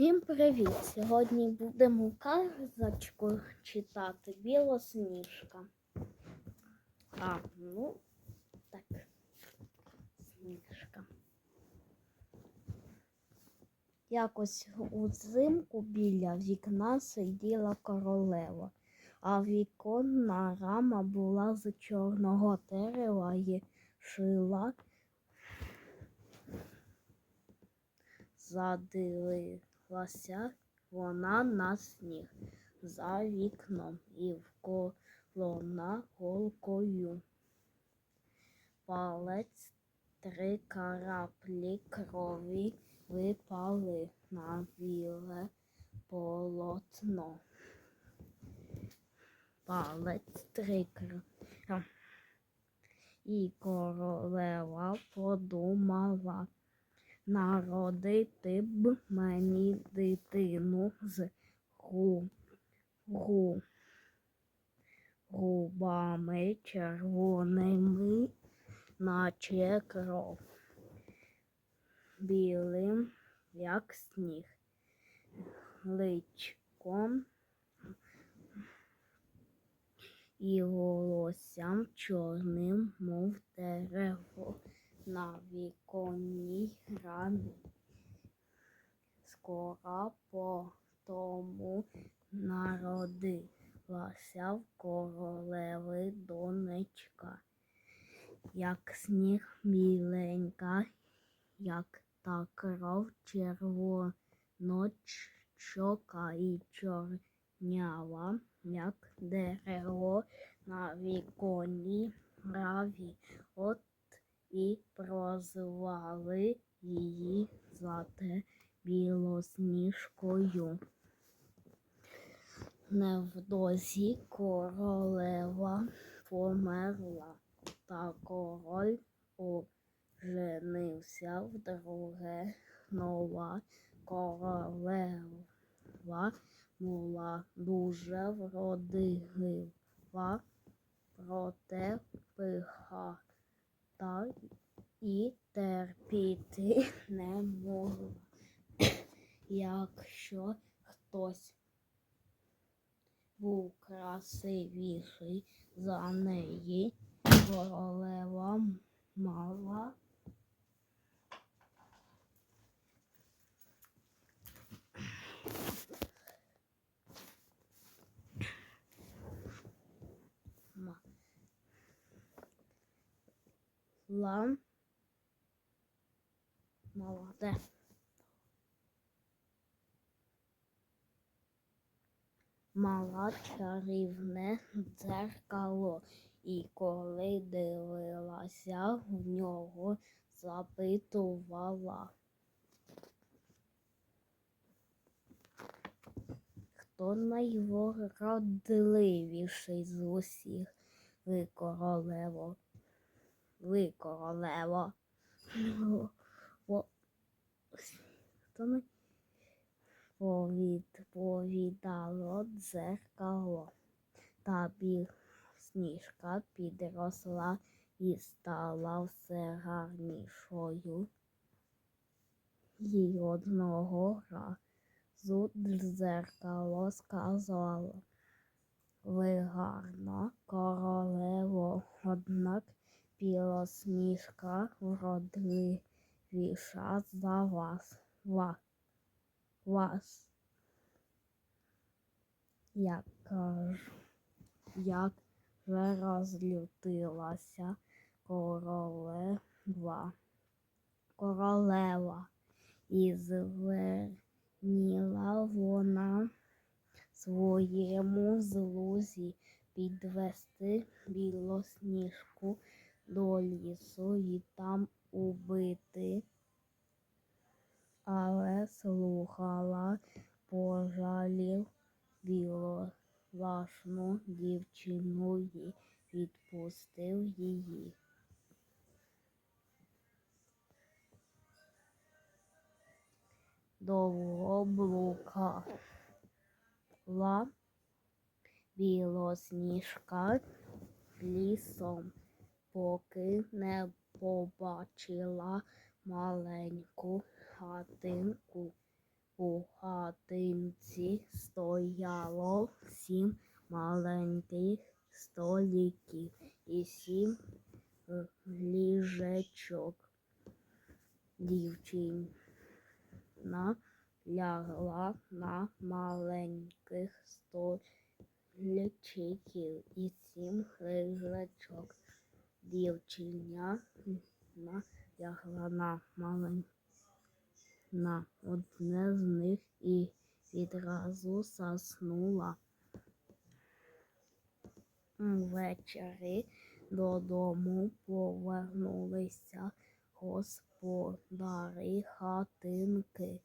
Всім привіт! Сьогодні будемо казочку читати Білосніжка. А, ну, так, сніжка. Якось узимку біля вікна сиділа королева, а віконна рама була з чорного дерева і шила задивилася вона на сніг за вікном і вколона голкою. Палець три краплі крові випали на біле полотно. Палець три кра- І королева подумала. Народити б мені дитину з гу, гу, губами червоними, наче кров, білим, як сніг, личком і волоссям чорним, мов дерево на віконній рамі. Скоро по тому народилася в королеви донечка, як сніг біленька, як та кров червоночока і чорнява, як дерево на віконній раві. От і прозвали її зате білосніжкою. Невдовзі королева померла, та король оженився вдруге. Нова королева була дуже вродлива, проте пиха та і терпіти не могла. Якщо хтось був красивіший за неї, королева мала ма- Ла молоде. Мала чарівне дзеркало, і коли дивилася в нього, запитувала. Хто найвродливіший з усіх? Ви королево. Ви королево. Не повідповідало дзеркало. Та сніжка підросла і стала все гарнішою. І одного разу дзеркало сказало. Ви гарна королево, однак білосніжка вродливіша за вас. Ва, вас. Як, ж- як же розлютилася королева. Королева. І зверніла вона своєму злузі підвести білосніжку до лісу і там убити, але слухала пожалів біловласну дівчину і відпустив її. Довго блукала білосніжка лісом, поки не побачила маленьку хатинку у хатинці стояло сім маленьких столиків і сім е, ліжечок. Дівчина лягла на маленьких столичиків і сім ліжечок. Дівчиня на- лягла на малень... на одне з них і відразу заснула. Ввечері додому повернулися господарі хатинки.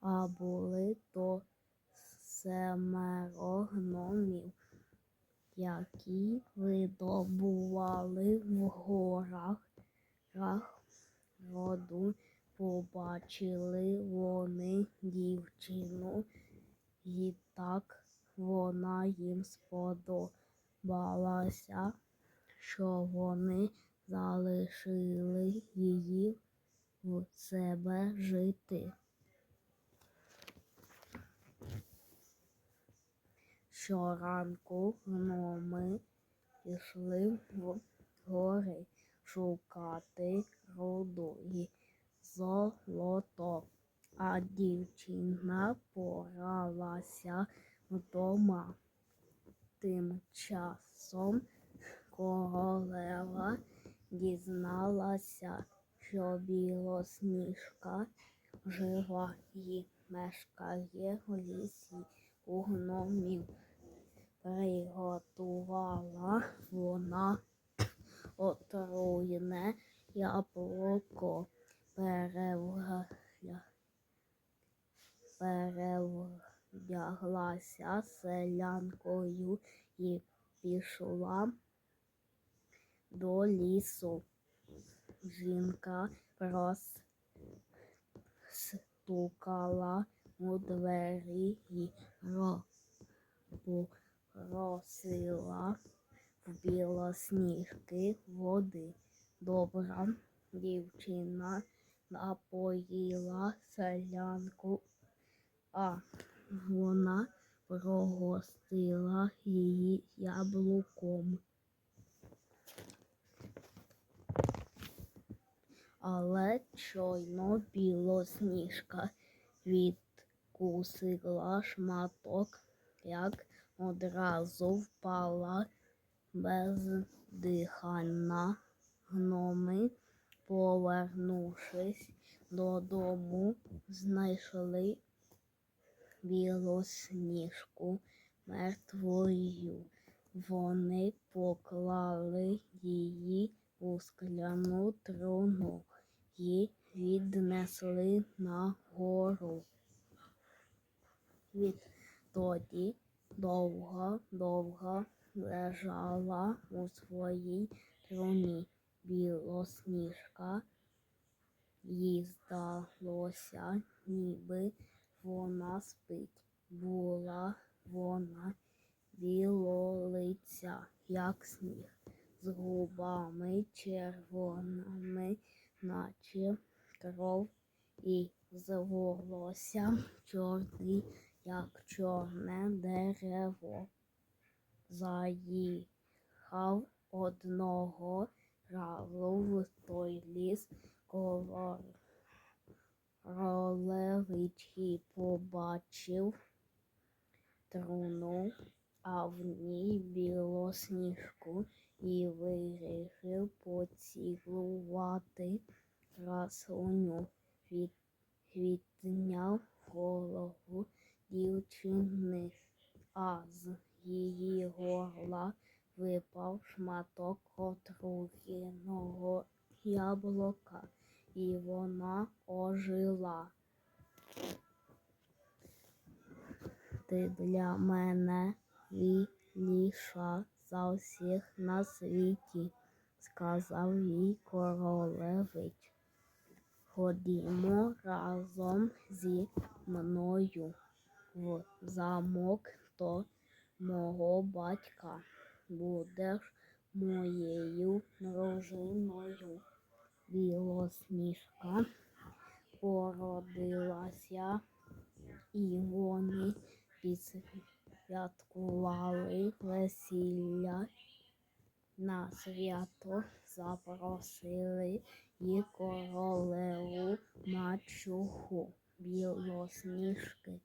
А були то семеро гномів, які видобували в горах рах роду. Побачили вони дівчину, і так вона їм сподобалася, що вони залишили її в себе жити. Щоранку гноми пішли в гори шукати руду і золото, а дівчина поралася вдома. Тим часом королева дізналася, що білосніжка жива і мешкає в лісі у гномів. Приготувала вона отруєне яблуко, перевгля... перевдяглася селянкою і пішла до лісу. Жінка розстукала у двері і ро- просила в білосніжки води. Добра дівчина напоїла селянку, а вона прогостила її яблуком. Але щойно білосніжка відкусила шматок, як одразу впала бездиханна. Гноми, повернувшись додому, знайшли білосніжку мертвою. Вони поклали її у скляну труну і віднесли на гору. Відтоді довго-довго лежала у своїй труні білосніжка. Їй здалося, ніби вона спить. Була вона білолиця, як сніг, з губами червоними, наче кров, і з волоссям чорний, як чорне дерево. Заїхав одного разу в той ліс королевич і побачив труну, а в ній білосніжку і вирішив поцілувати красуню. Від, відняв голову дівчини, а з її горла випав шматок отруєного яблука, і вона ожила. Ти для мене віліша за всіх на світі, сказав їй королевич. Ходімо разом зі мною в замок до мого батька. Будеш моєю дружиною. Білосніжка породилася, і вони підсвяткували весілля. На свято запросили і королеву мачуху білосніжки.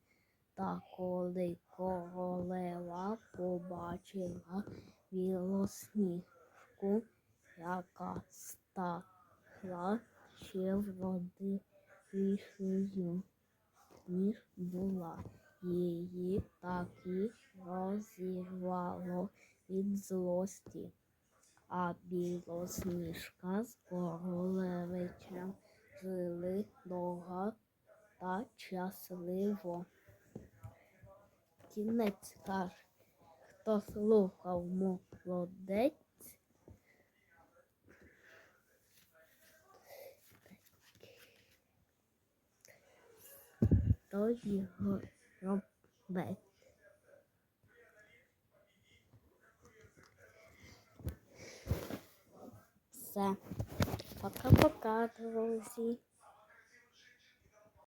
Та коли королева побачила білосніжку, яка стала ще вродливішою, ніж була, її таки розірвало від злості. А білосніжка з королевичем жили довго та щасливо. Кінець каже, хто слухав молодець. То його робить. Все. Пока-пока, друзі.